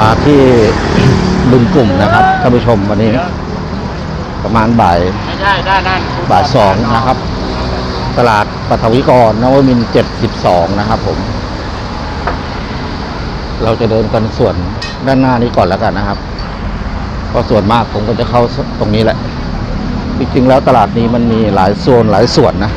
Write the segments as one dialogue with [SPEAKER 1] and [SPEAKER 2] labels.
[SPEAKER 1] มาที่บึงกลุ่มนะครับท่านผู้ชมวันนี้ ประมาณบ่าย
[SPEAKER 2] ไม่ใช่ด้านนั้น
[SPEAKER 1] บ่ายสองนะครับ ตลาดปฐวิกรนวมินเจ็ดสิบสองนะครับผม เราจะเดินกันส่วนด้านหน้านี้ก่อนแล้วกันนะครับเพราะส่วนมากผมก็จะเข้าตรงนี้แหละ จริงๆแล้วตลาดนี้มันมีหลายโซนหลายส่วนนะ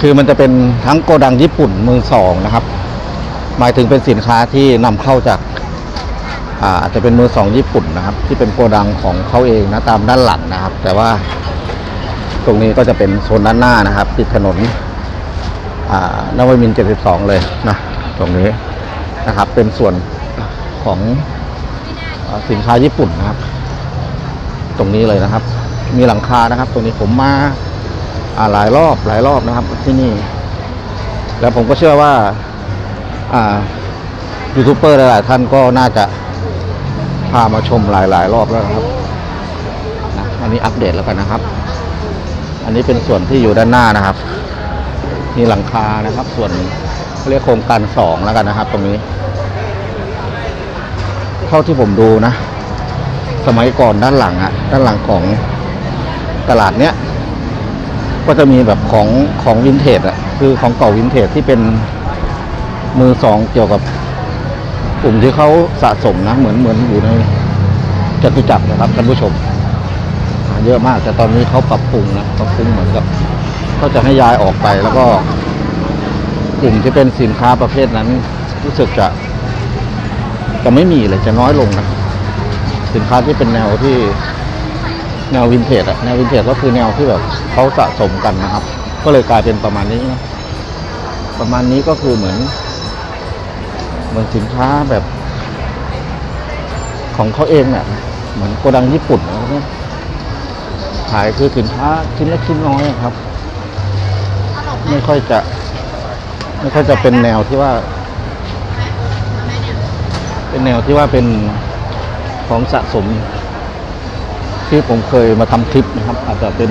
[SPEAKER 1] คือมันจะเป็นทั้งโกดังญี่ปุ่นมือสองนะครับ หมายถึงเป็นสินค้าที่นำเข้าจาก อาจจะเป็นมือสองญี่ปุ่นนะครับ ที่เป็นโกดังของเขาเองนะตามด้านหลังนะครับ แต่ว่าตรงนี้ก็จะเป็นโซนด้านหน้านะครับ ติดถนนอ่านวมินทร์72 เลยนะตรงนี้นะครับ เป็นส่วนของอสินค้าญี่ปุ่นนะครับ ตรงนี้เลยนะครับ มีหลังคานะครับ ตรงนี้ผมมาหลายรอบหลายรอบนะครับที่นี่ แล้วผมก็เชื่อว่าอ่ายูทูบเบอร์หลายๆท่านก็น่าจะ พามาชมหลาย ๆ รอบแล้วนะครับนะอันนี้อัปเดตแล้วกันนะครับ อันนี้เป็นส่วนที่อยู่ด้านหน้านะครับมีหลังคานะครับ ส่วนเขาเรียกโครงการสองแล้วกันนะครับ ตรงนี้ เท่าที่ผมดูนะ สมัยก่อนด้านหลังอะด้านหลังของตลาดเนี้ยก็จะมีแบบของของวินเทจอะคือของเก่าวินเทจที่เป็นมือสองเกี่ยวกับ กลุ่มที่เขาสะสมนะ เหมือนเหมือนอยู่ในจตุจักรนะครับท่านผู้ชม เยอะมาก แต่ตอนนี้เขาปรับปรุงนะปรับปรุงเหมือนกับเขาจะให้ย้ายออกไปแล้วก็ กลุ่มที่เป็นสินค้าประเภทนั้น รู้สึกจะจะไม่มีเลยจะน้อยลงนะสินค้าที่เป็นแนวที่แนววินเทจอะแนววินเทจก็คือแนวที่แบบเขาสะสมกันนะครับ ก็เลยกลายเป็นประมาณนี้นะประมาณนี้ก็คือเหมือน เหมือนสินค้าแบบของเขาเองเนี่ยเหมือนโกดังญี่ปุ่นนะขายคือสินค้าชิ้นเล็กชิ้นน้อยครับ ไม่ค่อยจะ ไม่ค่อยจะเป็นแนวที่ว่า เป็นแนวที่ว่าเป็นของสะสม ที่ผมเคยมาทำคลิปนะครับ อาจจะเป็น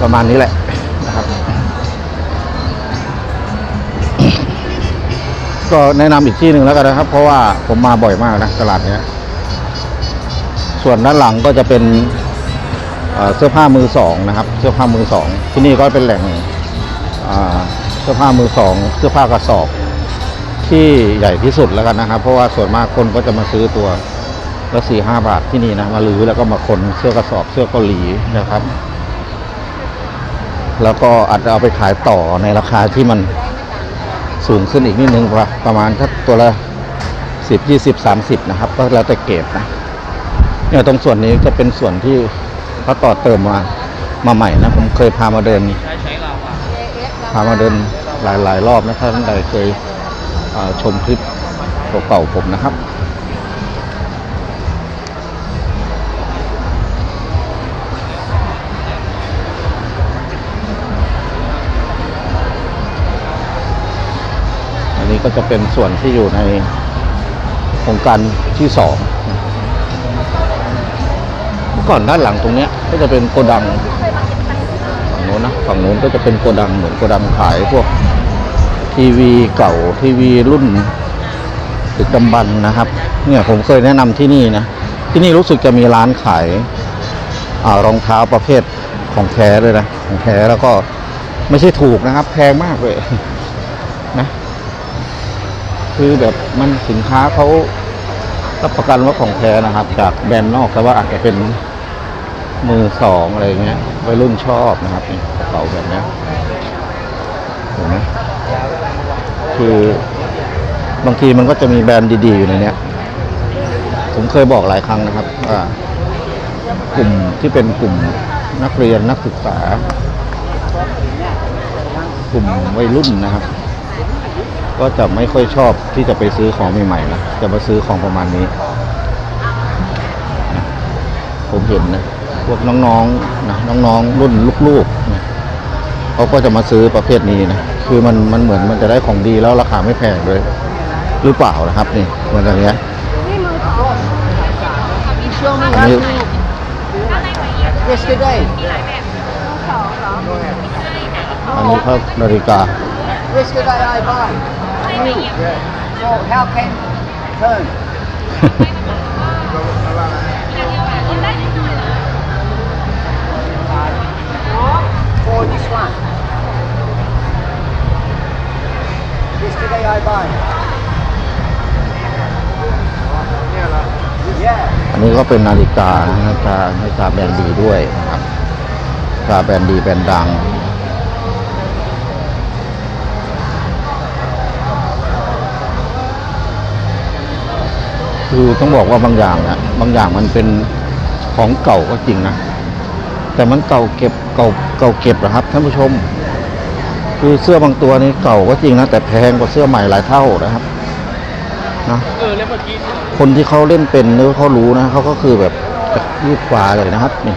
[SPEAKER 1] ประมาณนี้แหละนะครับ ก็แนะนำอีกที่หนึ่งแล้วกันนะครับ เพราะว่าผมมาบ่อยมากนะตลาดเนี้ย ส่วนด้านหลังก็จะเป็นเสื้อผ้ามือสองนะครับ เสื้อผ้ามือสอง ที่นี่ก็เป็นแหล่งเสื้อผ้ามือสอง เสื้อผ้ากระสอบ ที่ใหญ่ที่สุดแล้วกันนะครับ เพราะว่าส่วนมากคนก็จะมาซื้อตัวละสี่ห้าบาทที่นี่นะมาลือแล้วก็มาคนเสื้อกระสอบเสื้อเกาหลีนะครับ แล้วก็อาจจะเอาไปขายต่อในราคาที่มัน สูงขึ้นอีกนิดนึงประประมาณถ้าตัวละสิบยี่สิบสามสิบนะครับ ก็แล้วแต่เกรดนะเนี่ยตรงส่วนนี้จะเป็นส่วนที่เขาต่อเติมมามาใหม่นะ ผมเคยพามาเดิน พามาเดินหลายหลายรอบนะถ้าท่านใดเคยชมคลิปเก่าๆผมนะครับ นี้ก็จะเป็นส่วนที่อยู่ในโครงการที่สองเมื่อก่อนด้านหลังตรงนี้ก็จะเป็นโกดังฝั่งโน้นนะฝั่งโน้นก็จะเป็นโกดังเหมือนโกดังขายพวกทีวีเก่าทีวีรุ่นตึกดำบรรนะครับ เนี่ยผมเคยแนะนำที่นี่นะที่นี่รู้สึกจะมีร้านขายรองเท้าประเภทของแท้เลยนะของแท้แล้วก็ไม่ใช่ถูกนะครับ แพงมากเลยนะ คือแบบมันสินค้าเขารับประกันว่าของแท้นะครับ จากแบรนด์นอกแต่ว่าอาจจะเป็นมือสองอะไรเงี้ยวัยรุ่นชอบนะครับนี่กระเป๋าแบบนี้เห็นไหมคือบางทีมันก็จะมีแบรนด์ดี ๆ อยู่ในเนี้ย ผมเคยบอกหลายครั้งนะครับว่ากลุ่มที่เป็นกลุ่มนักเรียนนักศึกษา กลุ่มวัยรุ่นนะครับ ก็จะไม่ค่อยชอบที่จะไปซื้อของใหม่ๆนะจะมาซื้อของประมาณนี้ ผมเห็นนะพวกน้องๆนะน้องๆรุ่นลูกๆนะเขาก็จะมาซื้อประเภทนี้นะคือมันมันเหมือนมันจะได้ของดีแล้วราคาไม่แพงด้วยหรือเปล่านะครับนี่เหมือนอย่างเงี้ยอันนี้
[SPEAKER 3] Yesterday.
[SPEAKER 1] อันนี้เขานาฬิกา
[SPEAKER 3] Yesterday I buy. So how can turn?
[SPEAKER 2] For this one. Yesterday I buy. Yeah.
[SPEAKER 1] อันนี้ก็เป็นนาฬิกานะนาฬิกานาฬิกาแบรนด์ดีด้วยนะครับนาฬิกาแบรนด์ดีแบรนด์ดัง คือต้องบอกว่าบางอย่างนะบางอย่างมันเป็นของเก่าก็จริงนะ แต่มันเก่าเก็บเก่าเก่าเก็บนะครับท่านผู้ชม คือเสื้อบางตัวนี้เก่าก็จริงนะแต่แพงกว่าเสื้อใหม่หลายเท่านะครับนะ
[SPEAKER 3] เออแล้วเมื่อกี้
[SPEAKER 1] คนที่เขาเล่นเป็นหรือเขารู้นะเขาก็คือแบบจะยืดกว่าเลยนะครับนี่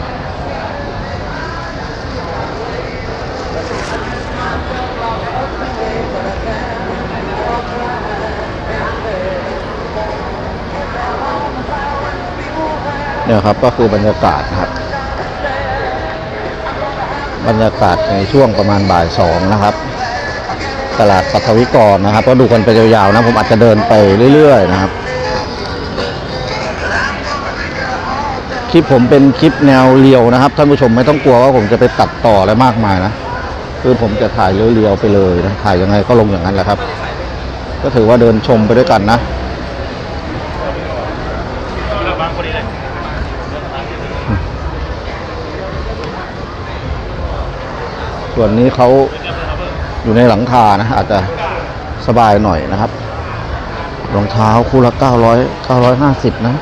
[SPEAKER 1] เนี่ยครับก็คือบรรยากาศนะครับ บรรยากาศในช่วงประมาณบ่ายสองนะครับ ตลาดปัทวิกรนะครับ ก็ดูกันไปยาวๆนะผมอาจจะเดินไปเรื่อยๆนะครับ คลิปผมเป็นคลิปแนวเรียวนะครับ ท่านผู้ชมไม่ต้องกลัวว่าผมจะไปตัดต่ออะไรมากมายนะคือผมจะถ่ายเรียวๆไปเลยนะถ่ายยังไงก็ลงอย่างนั้นแหละครับ ก็ถือว่าเดินชมไปด้วยกันนะ
[SPEAKER 3] เราบางคนนี้เลย
[SPEAKER 1] ส่วนนี้เขาอยู่ในหลังคานะ อาจจะสบายหน่อยนะครับรองเท้าคู่ละเก้าร้อยเก้าร้อยห้าสิบนะ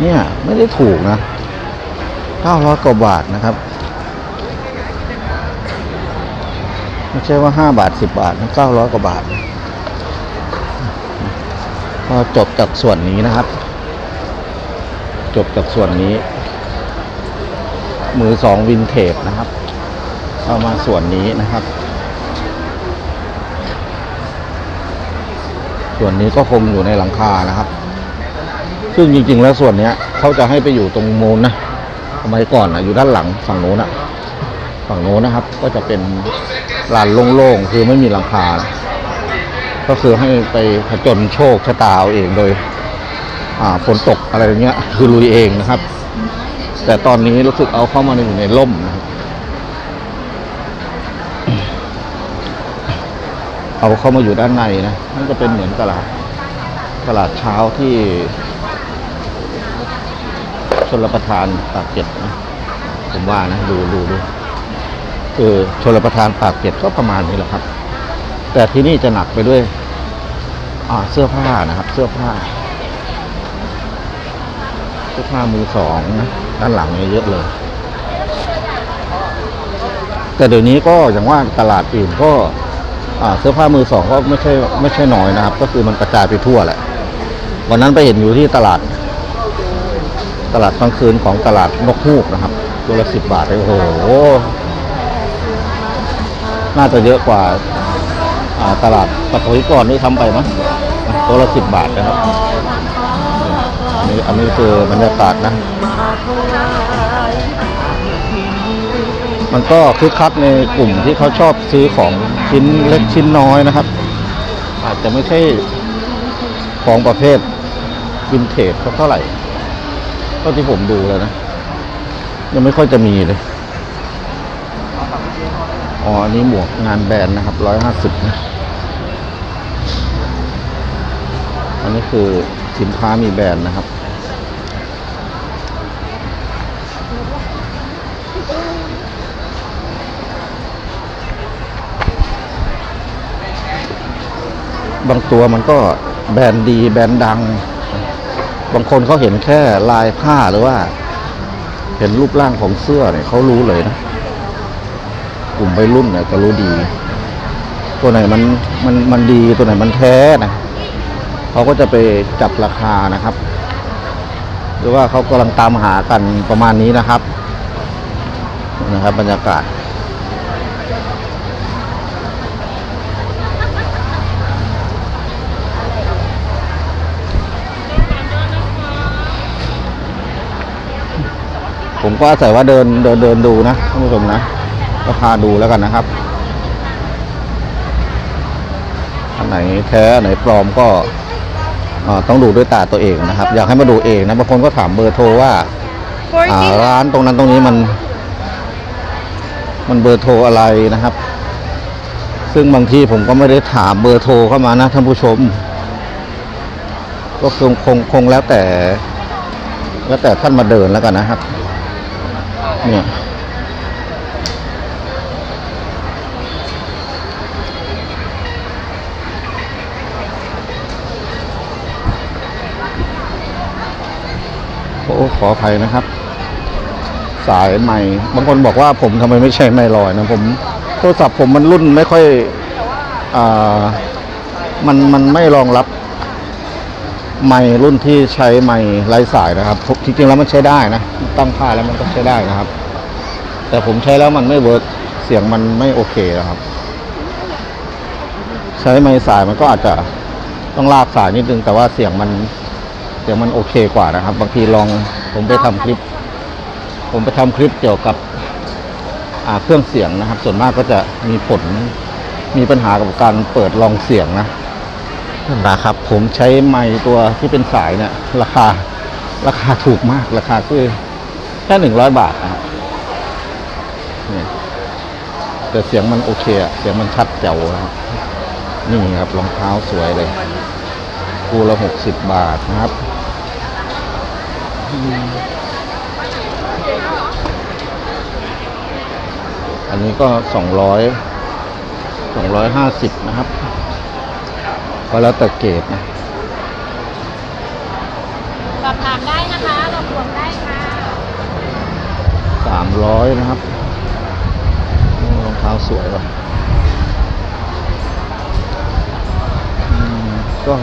[SPEAKER 1] เนี่ยไม่ได้ถูกนะเก้าร้อยกว่าบาทนะครับ ไม่ใช่ว่าห้าบาทสิบบาทนะเก้าร้อยกว่าบาท ก็จบจากส่วนนี้นะครับ จบจากส่วนนี้ มือสองวินเทจนะครับ เอามาส่วนนี้นะครับ ส่วนนี้ก็คงอยู่ในหลังคานะครับ ซึ่งจริง ๆ แล้วส่วนเนี้ยเขาจะให้ไปอยู่ตรงโมนนะสมัยก่อนนะอยู่ด้านหลังฝั่งโน้นอะฝั่งโน้นนะครับ ก็จะเป็นลานโล่งๆคือไม่มีหลังคา ก็คือให้ไปผจญโชคชะตาเอาเองโดยอ่าฝนตกอะไรอย่างเงี้ย คือลุยเองนะครับ แต่ตอนนี้รู้สึกเอาเข้ามาอยู่ในร่มนะครับ เอาเข้ามาอยู่ด้านในนะนั่นก็เป็นเหมือนตลาดตลาดเช้าที่ชนรประทานปากเก็ดนะผมว่านะดูดูดูคือชนรประทานปากเก็ดก็ประมาณนี้แหละครับ แต่ที่นี่จะหนักไปด้วยอ่าเสื้อผ้านะครับ เสื้อผ้าเสื้อผ้ามือสองนะด้านหลังเนี่ยเยอะเลย แต่เดี๋ยวนี้ก็อย่างว่าตลาดอื่นก็ เสื้อผ้ามือสองก็ไม่ใช่ไม่ใช่น้อยนะครับ ก็คือมันกระจายไปทั่วแหละ วันนั้นไปเห็นอยู่ที่ตลาด ตลาดกลางคืนของตลาดนกฮูกนะครับ ตัวละสิบบาทโอ้โห น่าจะเยอะกว่าอ่าตลาดปฐวิกรด้วยทำไปมั้งตัวละสิบบาทนะครับ อันนี้อันนี้คือบรรยากาศนะ มันก็คึกคักในกลุ่มที่เขาชอบซื้อของชิ้นเล็กชิ้นน้อยนะครับ อาจจะไม่ใช่ของประเภทวินเทจสักเท่าไหร่ก็ที่ผมดูแล้วนะ ยังไม่ค่อยจะมีเลยอ๋ออันนี้หมวกงานแบรนด์นะครับร้อยห้าสิบนะอันนี้คือสินค้ามีแบรนด์นะครับ บางตัวมันก็แบรนด์ดี แบรนด์ดัง บางคนเขาเห็นแค่ลายผ้าหรือว่า เห็นรูปร่างของเสื้อเนี่ยเขารู้เลยนะ กลุ่มวัยรุ่นเนี่ยจะรู้ดี ตัวไหนมันมันมันดีตัวไหนมันแท้นะเขาก็จะไปจับราคานะครับ หรือว่าเขากำลังตามหากันประมาณนี้นะครับนะครับ บรรยากาศ ผมก็อาศัยว่าเดินเดินเดินดูนะท่านผู้ชมนะ ก็พาดูแล้วกันนะครับ อันไหนแท้อันไหนปลอมก็อ่าต้องดูด้วยตาตัวเองนะครับ อยากให้มาดูเองนะบางคนก็ถามเบอร์โทรว่าอ่า
[SPEAKER 3] 40
[SPEAKER 1] ร้านตรงนั้นตรงนี้มัน มันเบอร์โทรอะไรนะครับ ซึ่งบางทีผมก็ไม่ได้ถามเบอร์โทรเข้ามานะท่านผู้ชม ก็คงคงคงแล้วแต่ แล้วแต่ท่านมาเดินแล้วกันนะครับ เนี่ยโอ้ขออภัยนะครับ สายใหม่ บางคนบอกว่าผมทำไมไม่ใช่ไม่ลอยนะผมโทรศัพท์ผมมันรุ่นไม่ค่อยอ่ามันมันไม่รองรับ ไมค์รุ่นที่ใช้ไมค์ไร้สายนะครับจริงๆแล้วมันใช้ได้นะตั้งค่าแล้วมันก็ใช้ได้นะครับ แต่ผมใช้แล้วมันไม่เวิร์กเสียงมันไม่โอเคนะครับ ใช้ไมค์สายมันก็อาจจะต้องลากสายนิดนึง แต่ว่าเสียงมันเสียงมันโอเคกว่านะครับ บางทีลองผมไปทำคลิป ผมไปทำคลิปเกี่ยวกับเครื่องเสียงนะครับ ส่วนมากก็จะมีผลมีปัญหากับการเปิดลองเสียงนะ นะครับ ผมใช้ไมค์ตัวที่เป็นสายเนี่ยราคาราคาถูกมากราคาคือแค่หนึ่งร้อยบาทนะครับเนี่ยแต่เสียงมันโอเคอะเสียงมันชัดแจ๋วนะครับนี่ครับรองเท้าสวยเลยคู่ละหกสิบบาทนะครับ อันนี้ก็สองร้อยสองร้อยห้าสิบนะครับ ก็แล้วแต่เกรดนะ
[SPEAKER 3] สอบถามได้นะคะรบกวนได้ค่ะ
[SPEAKER 1] สามร้อยนะครับโอ้รองเท้าสวยว่ะอืมก็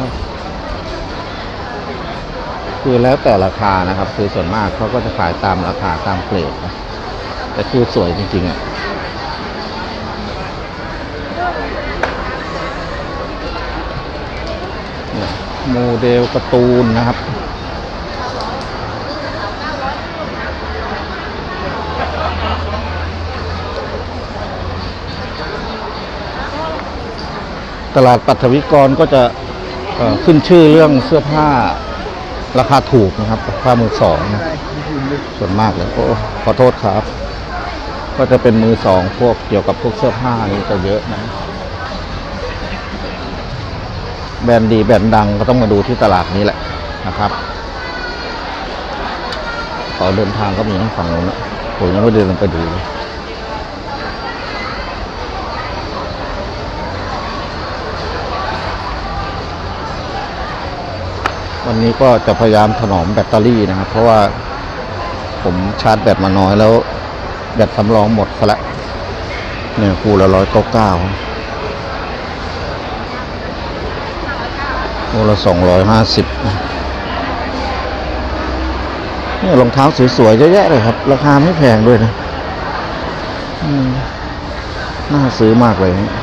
[SPEAKER 1] คือแล้วแต่ราคานะครับ คือส่วนมากเขาก็จะขายตามราคาตามเกรดนะแต่คือสวยจริงๆอะ เนี่ย โมเดลการ์ตูนนะครับตลาดปัทวิกรก็จะขึ้นชื่อเรื่องเสื้อผ้าราคาถูกนะครับผ้ามือสองนะส่วนมากเลยโอ้ขอโทษครับ ก็จะเป็นมือสองพวกเกี่ยวกับพวกเสื้อผ้านี่จะเยอะนะ แบรนด์ดีแบรนด์ดังก็ต้องมาดูที่ตลาดนี้แหละนะครับขอเดินทางก็มีทั้งฝั่งนู้นนะผมยังไม่เดินลงไปดูเลยวันนี้ก็จะพยายามถนอมแบตเตอรี่นะครับ เพราะว่าผมชาร์จแบตมาน้อยแล้ว แบตสำรองหมดซะแล้วเนี่ยคูละร้อยเก้าเก้า โลละสองร้อยห้าสิบเนี่ยรองเท้าสวยๆเยอะแยะเลยครับ ราคาไม่แพงด้วยนะน่าซื้อมากเลยเนี่ย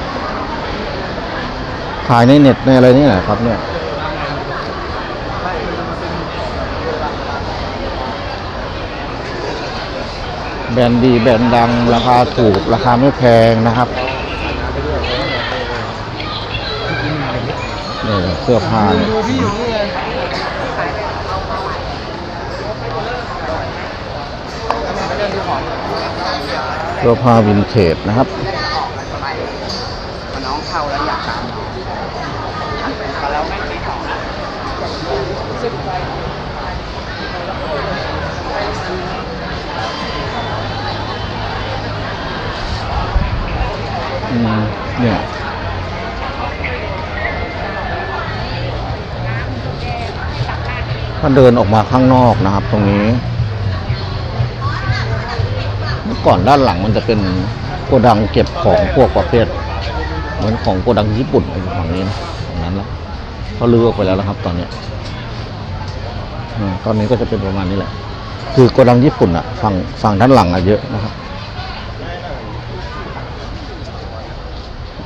[SPEAKER 1] ขายในเน็ตในอะไรนี่แหละครับ เนี่ยแบรนด์ดีแบรนด์ดังราคาถูกราคาไม่แพงนะครับนี่เสื้อผ้าเนี่ยเสื้อผ้าวินเทจนะครับ ถ้าเดินออกมาข้างนอกนะครับ ตรงนี้ เมื่อก่อนด้านหลังมันจะเป็นโกดังเก็บของพวกประเภท เหมือนของโกดังญี่ปุ่นอยู่ฝั่งนี้นะตรงนั้นแล้วเขาลื้อออกไปแล้วนะครับ ตอนเนี้ยอตอนนี้ก็จะเป็นประมาณนี้แหละ คือโกดังญี่ปุ่นอะฝั่งฝั่งด้านหลังอะเยอะนะครับ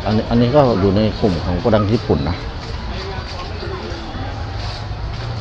[SPEAKER 1] อันนี้อันนี้ก็อยู่ในกลุ่มของโกดังญี่ปุ่นนะ